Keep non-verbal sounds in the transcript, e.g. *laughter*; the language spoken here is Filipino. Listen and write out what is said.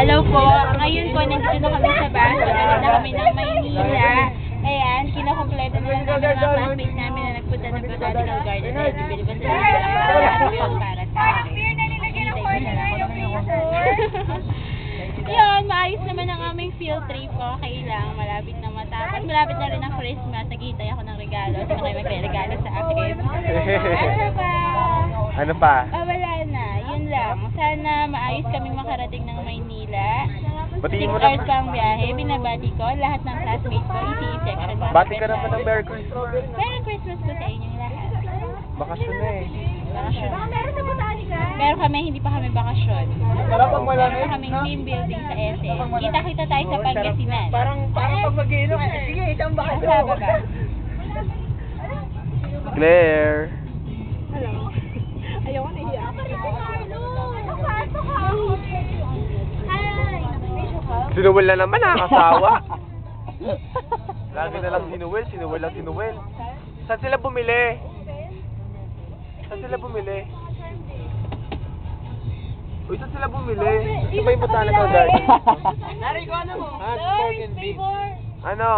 Hello po. Ngayon po, nandito na kami sa bus. Pabalik na kami ng Maynila. Ayan, kinakompleto na lang namin mga classmates namin na nagpunta ng Botanical Garden. Dahil bibili pa sila ng mga para sa akin. Ko na lang. Yun, maayos naman ang aming field trip ko. Kailang, malapit na matapos. Malapit na rin ang Christmas. Naghihintay ako ng regalo. Sino kayo magre-regalo sa akin? Ano ba? Ano pa? Ah, Sana maayos kaming makarating ng Maynila. Batiin mo hours na. pa ang biyahe. Binabati ko lahat ng classmates ko. ECE section. Bati ka naman ng Merry Christmas. Merry Christmas po sa inyong lahat. Bakasyon na eh. Bakasyon. Pero kami, hindi pa kami bakasyon. Wala Meron pa kaming team building sa SM. Kita-kita tayo sa Pangasinan. Parang, parang pag mag-iinom, sige, isang baka Sa baba. Claire. Sinuwel na naman ah, asawa. *laughs* Lagi na lang sinuwel, sinuwel lang sinuwel. Saan sila bumili? Saan sila bumili? Uy, saan sila bumili? Ito ba yung botanical garden? Nari ko ano mo? Ano?